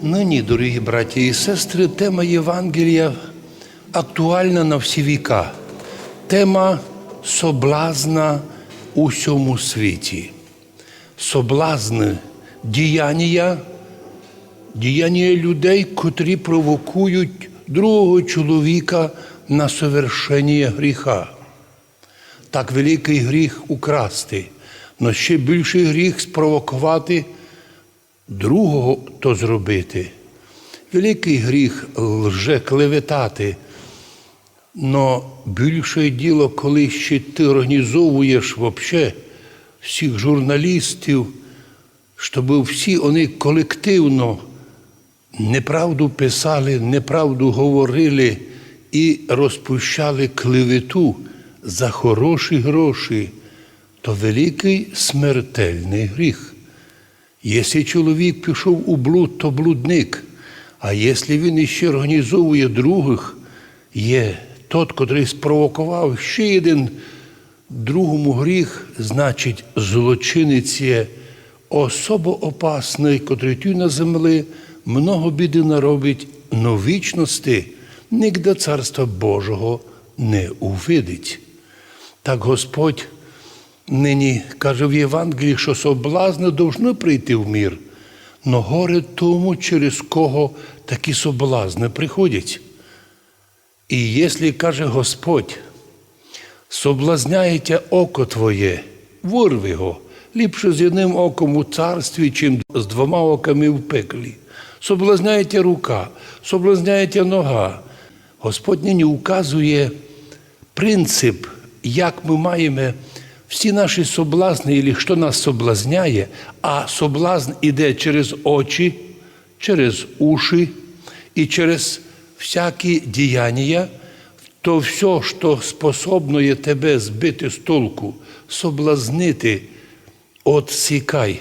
Нині, дорогі браті і сестри, тема Євангелія актуальна на всі віка. Тема соблазна у всьому світі. Соблазни діяння, діяння людей, котрі провокують другого чоловіка на совершення гріха. Так великий гріх украсти, але ще більший гріх спровокувати другого то зробити. Великий гріх лже клеветати. Но більше діло, коли ще ти організовуєш вообще всіх журналістів, щоб всі вони колективно неправду писали, неправду говорили і розпущали клевету за хороші гроші, то великий смертельний гріх. Якщо чоловік пішов у блуд, то блудник. А якщо він іще організовує других, є тот, котрий спровокував ще один другому гріх, значить, злочинець є особо опасний, котрий тю на землі много біди наробить, но вічності нігде царства Божого не увидить. Так Господь нині каже в Євангелії, що соблазни повинні прийти в мір, но горе тому, через кого такі соблазни приходять. І якщо каже Господь, соблазняється око твоє, вирви його, ліпше з одним оком у царстві, чим з двома оками в пеклі. Соблазняється рука, соблазняється нога. Господь нині указує принцип, як ми маємо всі наші соблазни, і що нас соблазняє, а соблазн іде через очі, через уші і через всякі діяння, то все, що способно тебе збити з толку, соблазнити, отсікай.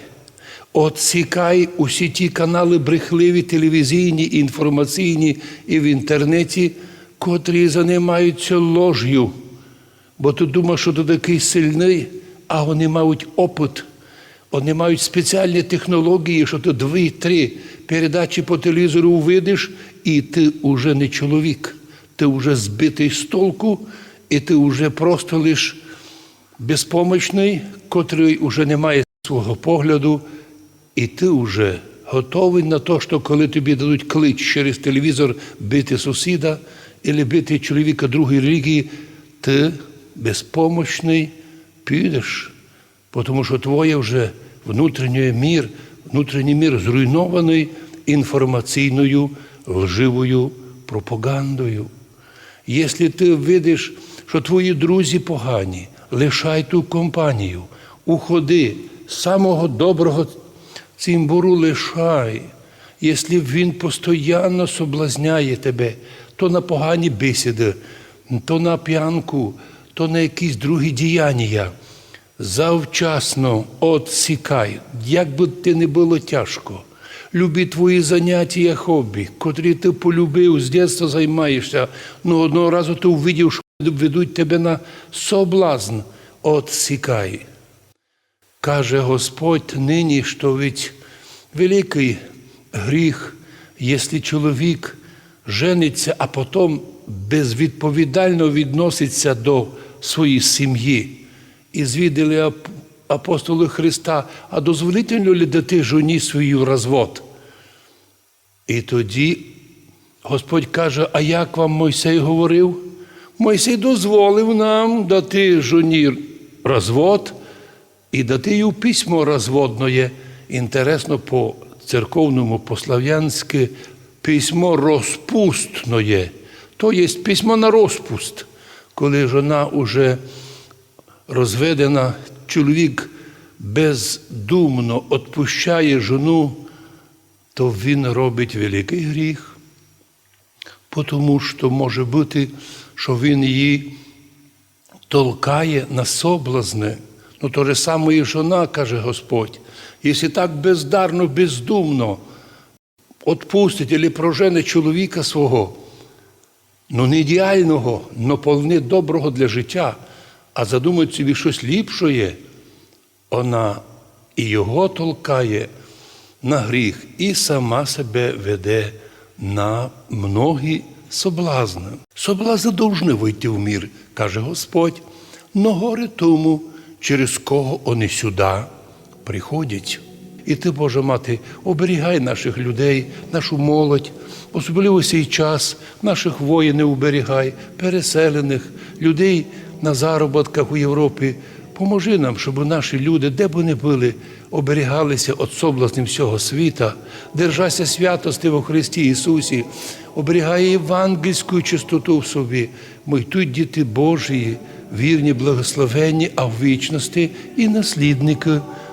Отсікай усі ті канали брехливі, телевізійні, інформаційні і в інтернеті, котрі займаються лож'ю. Бо ти думаєш, що ти такий сильний, а вони мають опит, вони мають спеціальні технології, що ти дві-три передачі по телевізору увидиш, і ти вже не чоловік, ти вже збитий з толку, і ти вже просто лиш безпомічний, котрий вже не має свого погляду, і ти вже готовий на те, що коли тобі дадуть клич через телевізор бити сусіда або бити чоловіка другої релігії, ти безпомощний підеш, тому що твоє вже внутрішній мір, внутрішній мір зруйнований інформаційною лживою пропагандою. Якщо ти видиш, що твої друзі погані, лишай ту компанію, уходи, самого доброго цимбуру лишай. Якщо він постійно соблазняє тебе, то на погані бесіди, то на п'янку, то на якісь другі діяння. Завчасно отсікай, як би ти не було тяжко. Любі твої заняття, хобі, котрі ти полюбив, з дитинства займаєшся, ну одного разу ти увидів, що ведуть тебе на соблазн, отсікай. Каже Господь нині, що ведь великий гріх, якщо чоловік жениться, а потім безвідповідально відноситься до своєї сім'ї. І звідали апостоли Христа, а дозволительно ли дати жоні свою розвод? І тоді Господь каже, а як вам Мойсей говорив? Мойсей дозволив нам дати жоні розвод і дати їй письмо розводне, інтересно по церковному, по-слав'янськи, письмо розпустное. То є письмо на розпуст, коли жона уже розведена, чоловік бездумно відпущає жону, то він робить великий гріх, тому що може бути, що він її толкає на соблазне. Ну, то же саме і жона, каже Господь, якщо так бездарно, бездумно відпустить або прожене чоловіка свого, ну не ідеального, но повне доброго для життя, а задумать собі щось ліпшоє, вона і його толкає на гріх і сама себе веде на многі соблазни. Соблазни должны вийти в мір, каже Господь, но горе тому, через кого вони сюди приходять. І ти, Божа мати, оберігай наших людей, нашу молодь, особливо цей час наших воїнів уберігай, переселених, людей на заробітках у Європі. Поможи нам, щоб наші люди, де б вони були, оберігалися від соблазнів всього світа, держася святости во Христі Ісусі, оберігає євангельську чистоту в собі. Ми тут діти Божії, вірні, благословенні, а в вічності і наслідники